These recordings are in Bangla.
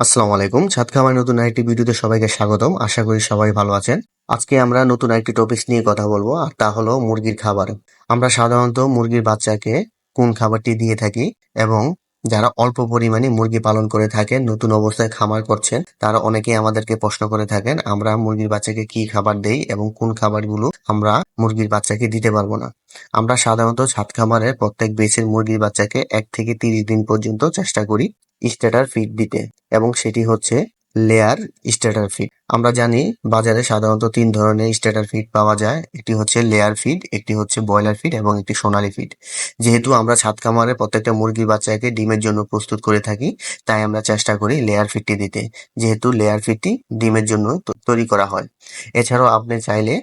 আসসালামু আলাইকুম। ছাদ নতুন আরেকটি ভিডিওতে সবাইকে স্বাগতম। আশা করি সবাই ভালো আছেন। আজকে আমরা নতুন একটি টপিক নিয়ে কথা বলব, আর তা হলো মুরগির খাবার। আমরা সাধারণত মুরগির বাচ্চাকে কোন খাবারটি দিয়ে থাকি এবং যারা অল্প পরিমাণে মুরগি পালন করে থাকেন, নতুন অবস্থায় খামার করছেন, তারা অনেকেই আমাদেরকে প্রশ্ন করে থাকেন, আমরা মুরগির বাচ্চাকে কি খাবার দেই এবং কোন খাবারগুলো আমরা মুরগির বাচ্চাকে দিতে পারব না। আমরা সাধারণত ছাদ খামারে প্রত্যেক বেচের মুরগির বাচ্চাকে এক থেকে তিরিশ দিন পর্যন্ত চেষ্টা করি স্ট্যাটার ফিড দিতে। এবং সেটি হচ্ছে লেয়ার স্ট্যাটার ফিড আমরা জানি বাজারে সাধারণত তিন ধরনের স্ট্যাটার ফিড পাওয়া যায়। একটি হচ্ছে লেয়ার ফিড একটি হচ্ছে ব্রয়লার ফিড এবং একটি সোনালী ফিড যেহেতু আমরা ছাদ খামারে প্রত্যেকটা মুরগির বাচ্চাকে ডিমের জন্য প্রস্তুত করে থাকি, তাই আমরা চেষ্টা করি লেয়ার ফিডটি দিতে। যেহেতু লেয়ার ফিডটি ডিমের জন্য তৈরি করা হয়। এছাড়াও আপনি চাইলে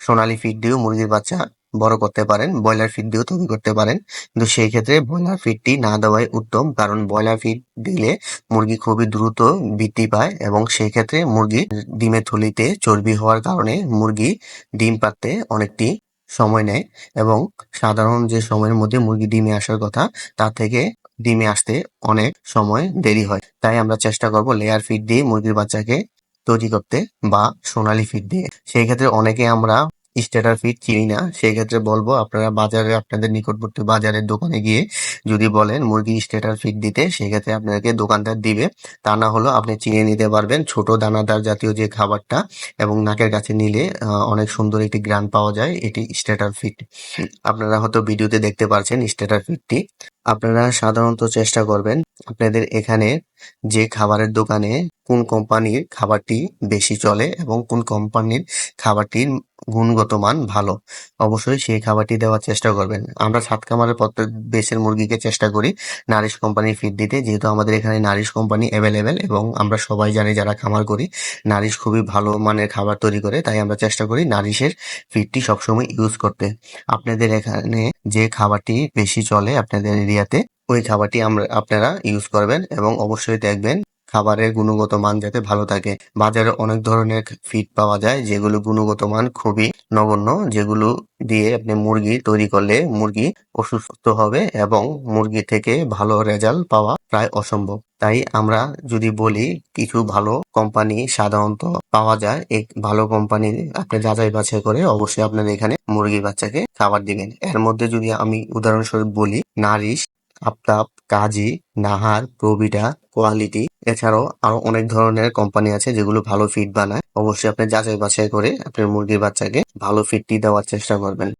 সোনালী ফিড দিয়েও মুরগির বাচ্চা বড় করতে পারেন, ব্রয়লার ফিড দিয়েও তৈরি করতে পারেন। কিন্তু সেই ক্ষেত্রে ব্রয়লার ফিডটি না দেওয়াই উত্তম, কারণ ব্রয়লার ফিড দিলে মুরগি খুবই দ্রুত বৃদ্ধি পায় এবং সেই ক্ষেত্রে মুরগি ডিমের থলিতে চর্বি হওয়ার কারণে মুরগি ডিম পাড়তে অনেকটি সময় নেয় এবং সাধারণ যে সময়ের মধ্যে মুরগি ডিমে আসার কথা তার থেকে ডিমে আসতে অনেক সময় দেরি হয়। তাই আমরা চেষ্টা করব লেয়ার ফিড দিয়ে মুরগির বাচ্চাকে তৈরি করতে বা সোনালী ফিড দিয়ে। সেই ক্ষেত্রে অনেকে আমরা স্ট্যাটার ফিড চিনি না, সেই ক্ষেত্রে বলব আপনারা বাজারে, আপনাদের নিকটবর্তী বাজারের দোকানে গিয়ে যদি বলেন মুরগি স্ট্যাটার ফিড দিতে সেক্ষেত্রে আপনাকে দোকানদার দিবে। তা না হলেও আপনি চিনে নিতে পারবেন। ছোট দানাদার জাতীয় যে খাবারটা এবং নাকের কাছে নিলে অনেক সুন্দর একটি গ্রান পাওয়া যায় এটি স্ট্যাটার ফিট আপনারা হয়তো ভিডিওতে দেখতে পারছেন স্ট্যাটার ফিডটি আপনারা সাধারণত চেষ্টা করবেন আপনাদের এখানে যে খাবারের দোকানে কোন কোম্পানির খাবারটি বেশি চলে এবং কোন কোম্পানির খাবারটির গুণগত মান ভালো, অবশ্যই সেই খাবারটি দেওয়ার চেষ্টা করবেন। আমরা সাত খামারের প্রত্যেক দেশের মুরগিকে চেষ্টা করি নারিশ কোম্পানির ফিড দিতে, যেহেতু আমাদের এখানে নারিশ কোম্পানি অ্যাভেলেবেল এবং আমরা সবাই জানি যারা খামার করি, নারিশ খুবই ভালো মানের খাবার তৈরি করে, তাই আমরা চেষ্টা করি নারিশের ফিডটি সবসময় ইউজ করতে। আপনাদের এখানে যে খাবারটি বেশি চলে আপনাদের এরিয়াতে ওই খাবারটি আমরা, আপনারা ইউজ করবেন এবং অবশ্যই দেখবেন খাবারের গুণগত মান যাতে ভালো থাকে। বাজারে অনেক ধরনের ফিড পাওয়া যায়, যেগুলো গুণগত মান খুবই নগণ্য, যেগুলো দিয়ে আপনি মুরগি তৈরি করলে মুরগি অসুস্থ হবে এবং মুরগি থেকে ভালো রেজাল্ট পাওয়া প্রায় অসম্ভব। তাই আমরা যদি বলি, কিছু ভালো কোম্পানি সাধারণত পাওয়া যায়। এক ভালো কোম্পানি আপনি যাচাই বাছাই করে অবশ্যই আপনার এখানে মুরগি বাচ্চাকে খাবার দিবেন। এর মধ্যে যদি আমি উদাহরণস্বরূপ বলি, নারিশ, আফতাব, কাজী, নাহার প্রবিডা কোয়ালিটি এছাড়াও আরও অনেক ধরনের কোম্পানি আছে যেগুলো ভালো ফিড বানায়। অবশ্যই আপনি যাচাই বাছাই করে আপনার মুরগির বাচ্চাকে ভালো ফিডটি দেওয়ার চেষ্টা করবেন।